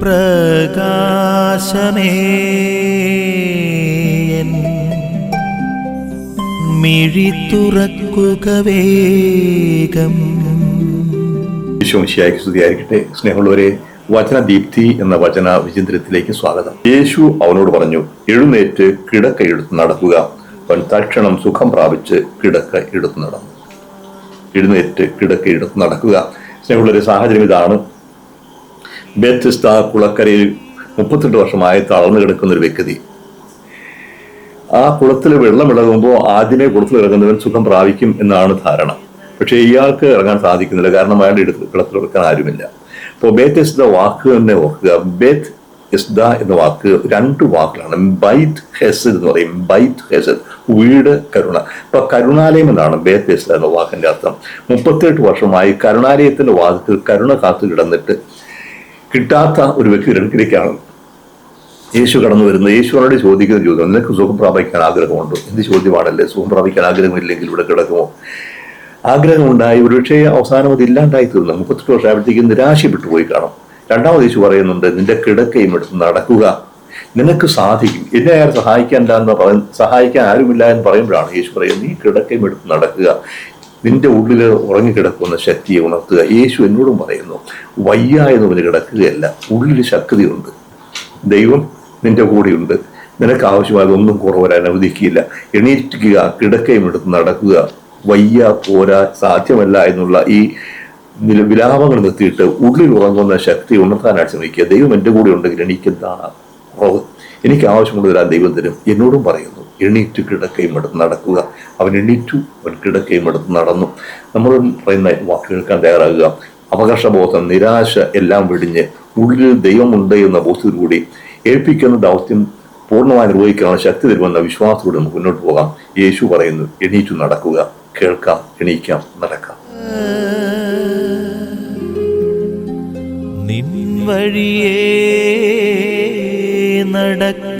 പ്രകാശമേ. മിഴി തുറക്കുക വേഗം. യേശുശിയായിക്ക് സ്തുതിയായിരിക്കട്ടെ. സ്നേഹമുള്ളവരെ വചനദീപ്തി എന്ന വചന വിചിന്തനത്തിലേക്ക് സ്വാഗതം. യേശു അവനോട് പറഞ്ഞു എഴുന്നേറ്റ് കിടക്ക എടുത്ത് നടക്കുക. അവൻ തക്ഷണം സുഖം പ്രാപിച്ച് കിടക്ക എടുത്ത് നടന്നു. എഴുന്നേറ്റ് കിടക്ക എടുത്ത് നടക്കുക. സ്നേഹമുള്ളൊരു സാഹചര്യം ഇതാണ്. ബേത്യസ്ത കുളക്കരയിൽ മുപ്പത്തെട്ട് വർഷമായി തളർന്നു കിടക്കുന്ന ഒരു വ്യക്തി. ആ കുളത്തിൽ വെള്ളം ഇളകുമ്പോൾ ആദ്യമേ കുളത്തിൽ ഇറങ്ങുന്നവൻ സുഖം പ്രാപിക്കും എന്നാണ് ധാരണ. പക്ഷേ ഇയാൾക്ക് ഇറങ്ങാൻ സാധിക്കുന്നില്ല. കാരണം അയാളുടെ അടുത്ത് കുളത്തിൽ ഇറക്കാൻ ആരുമില്ല. അപ്പോൾ ബേത്ത് ഇസ്ദ വാക്ക് തന്നെ ഓർക്കുക. ബേത്ത് ഇസ്ദ എന്ന വാക്ക് രണ്ട് വാക്കുകളാണ് ബൈറ്റ് ഹെസഡ് എന്ന് പറയും. ബൈറ്റ് ഹെസഡ് വീട് കരുണ. ഇപ്പൊ കരുണാലയം എന്നാണ് ബേത്ത് ഇസ്ദ എന്ന വാക്കിന്റെ അർത്ഥം. മുപ്പത്തിയെട്ട് വർഷമായി കരുണാലയത്തിന്റെ വാക്കിൽ കരുണ കാത്തു കിടന്നിട്ട് കിട്ടാത്ത ഒരു വ്യക്തിയുടെ അടുക്കിലേക്കാണ് യേശു കടന്നു വരുന്നത്. യേശുവിനോട് ചോദിക്കുന്ന ചോദ്യം. നിനക്ക് സുഖം പ്രാപിക്കാൻ ആഗ്രഹമുണ്ടോ? എന്ത് ചോദ്യമാണല്ലേ? സുഖം പ്രാപിക്കാൻ ആഗ്രഹമില്ലെങ്കിൽ ഇവിടെ കിടക്കുമോ? ആഗ്രഹമുണ്ടായി. ഒരുപക്ഷെ അവസാനം അത് ഇല്ലാണ്ടായി തീർന്നു മുപ്പത്തെട്ട് വർഷമായപ്പോഴത്തേക്ക് നിരാശപ്പെട്ടു പോയി കാണും. രണ്ടാമത് യേശു പറയുന്നുണ്ട് നിന്റെ കിടക്കയും എടുത്ത് നടക്കുക. നിനക്ക് സാധിക്കും. എന്നെ ആരും സഹായിക്കാൻ എന്ന് സഹായിക്കാൻ ആരുമില്ല എന്ന് പറയുമ്പോഴാണ് യേശു പറയുന്നത് നീ കിടക്കയും എടുത്ത് നടക്കുക. നിന്റെ ഉള്ളിൽ ഉറങ്ങിക്കിടക്കുന്ന ശക്തിയെ ഉണർത്തുക. യേശു എന്നോടും പറയുന്നു വയ്യ എന്നവന് കിടക്കുകയല്ല ഉള്ളിൽ ശക്തിയുണ്ട്. ദൈവം നിന്റെ കൂടെയുണ്ട്. നിനക്ക് ആവശ്യമായത് ഒന്നും കുറവരാൻ അനുവദിക്കില്ല എണീറ്റിക്കുക കിടക്കയും എടുത്ത് നടക്കുക. വയ്യ പോരാ സാധ്യമല്ല എന്നുള്ള ഈ വിലാപങ്ങൾ നിർത്തിയിട്ട് ഉള്ളിൽ ഉറങ്ങുന്ന ശക്തി ഉണർത്താനായിട്ട് ശ്രമിക്കുക. ദൈവം എന്റെ കൂടെ ഉണ്ടെങ്കിൽ എനിക്കെന്താണ് കുറവ്? എനിക്ക് ആവശ്യമുള്ളത് ദൈവം തരും. എന്നോടും പറയുന്നു എണീറ്റ് കിടക്കയും എടുത്ത് നടക്കുക. അവൻ എണീറ്റു അവൻ കിടക്കയും എടുത്ത് നടന്നു. നമ്മൾ പറയുന്ന വാക്ക് കേൾക്കാൻ തയ്യാറാകുക. അവകാശബോധം നിരാശ എല്ലാം വെടിഞ്ഞ് ഉള്ളിൽ ദൈവമുണ്ട് എന്ന ബോധത്തിലൂടെ ഏൽപ്പിക്കുന്ന ദൗത്യം പൂർണമായി നിർവഹിക്കാനുള്ള ശക്തി തരുമെന്ന വിശ്വാസത്തോടെ നമുക്ക് മുന്നോട്ട് പോകാം. യേശു പറയുന്നു എണീറ്റു നടക്കുക കേൾക്കാം എണീക്കാം നടക്കാം. നിൻ വഴിയേ നടക്ക.